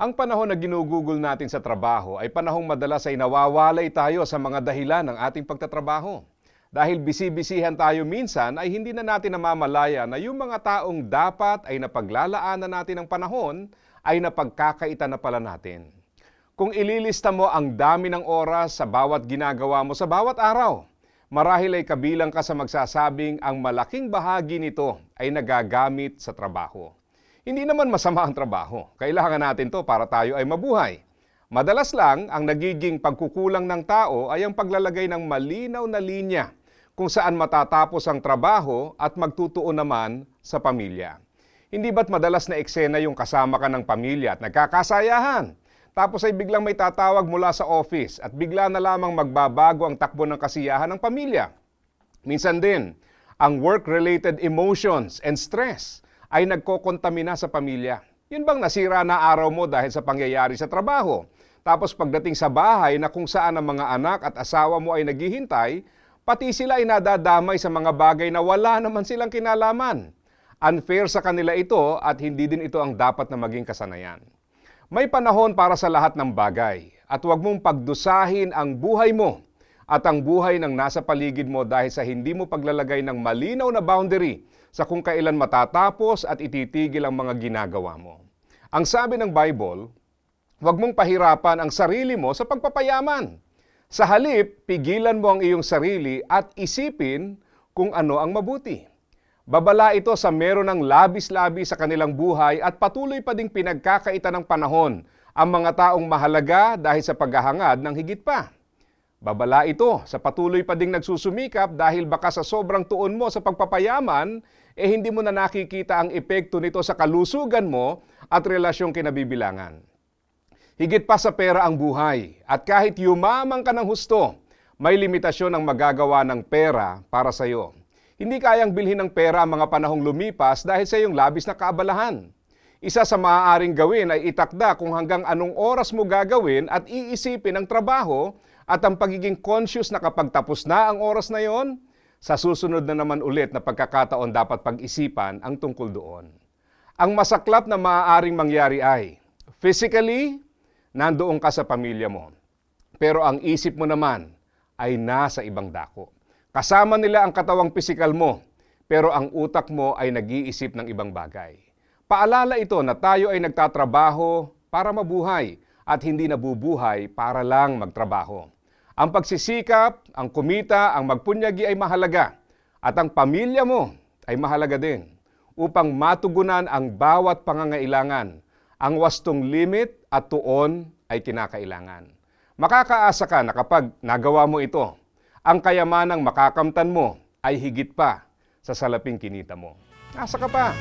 Ang panahon na ginugugol natin sa trabaho ay panahong madalas ay nawawalay tayo sa mga dahilan ng ating pagtatrabaho. Dahil bisi-bisihan tayo minsan ay hindi na natin namamalaya na yung mga taong dapat ay napaglalaanan natin ng panahon ay napagkakaitan na pala natin. Kung ililista mo ang dami ng oras sa bawat ginagawa mo sa bawat araw, marahil ay kabilang ka sa magsasabing ang malaking bahagi nito ay nagagamit sa trabaho. Hindi naman masama ang trabaho. Kailangan natin to para tayo ay mabuhay. Madalas lang, ang nagiging pagkukulang ng tao ay ang paglalagay ng malinaw na linya kung saan matatapos ang trabaho at magtutuon naman sa pamilya. Hindi ba't madalas na eksena yung kasama ka ng pamilya at nagkakasayahan? Tapos ay biglang may tatawag mula sa office at bigla na lamang magbabago ang takbo ng kasiyahan ng pamilya. Minsan din, ang work-related emotions and stress ay nagkokontamina sa pamilya. Yun bang nasira na araw mo dahil sa pangyayari sa trabaho? Tapos pagdating sa bahay na kung saan ang mga anak at asawa mo ay naghihintay, pati sila ay nadadamay sa mga bagay na wala naman silang kinalaman. Unfair sa kanila ito at hindi din ito ang dapat na maging kasanayan. May panahon para sa lahat ng bagay at huwag mong pagdusahin ang buhay mo at ang buhay ng nasa paligid mo dahil sa hindi mo paglalagay ng malinaw na boundary sa kung kailan matatapos at ititigil ang mga ginagawa mo. Ang sabi ng Bible, huwag mong pahirapan ang sarili mo sa pagpapayaman. Sa halip, pigilan mo ang iyong sarili at isipin kung ano ang mabuti. Babala ito sa meron ng labis-labis sa kanilang buhay at patuloy pa ding pinagkakaitan ng panahon ang mga taong mahalaga dahil sa paghahangad ng higit pa. Babala ito sa patuloy pa ding nagsusumikap dahil baka sa sobrang tuon mo sa pagpapayaman, eh hindi mo na nakikita ang epekto nito sa kalusugan mo at relasyong kinabibilangan. Higit pa sa pera ang buhay at kahit yumaman ka ng husto, may limitasyon ang magagawa ng pera para sa iyo. Hindi kayang bilhin ng pera ang mga panahong lumipas dahil sa iyong labis na kaabalahan. Isa sa maaaring gawin ay itakda kung hanggang anong oras mo gagawin at iisipin ang trabaho at ang pagiging conscious na kapag tapos na ang oras na yon, sa susunod na naman ulit na pagkakataon dapat pag-isipan ang tungkol doon. Ang masaklap na maaaring mangyari ay, physically, nandoon ka sa pamilya mo. Pero ang isip mo naman ay nasa ibang dako. Kasama nila ang katawang pisikal mo, pero ang utak mo ay nag-iisip ng ibang bagay. Paalala ito na tayo ay nagtatrabaho para mabuhay at hindi nabubuhay para lang magtrabaho. Ang pagsisikap, ang kumita, ang magpunyagi ay mahalaga at ang pamilya mo ay mahalaga din upang matugunan ang bawat pangangailangan. Ang wastong limit at tuon ay kinakailangan. Makakaasa ka na kapag nagawa mo ito, ang kayamanang makakamtan mo ay higit pa sa salaping kinita mo. Asa ka pa?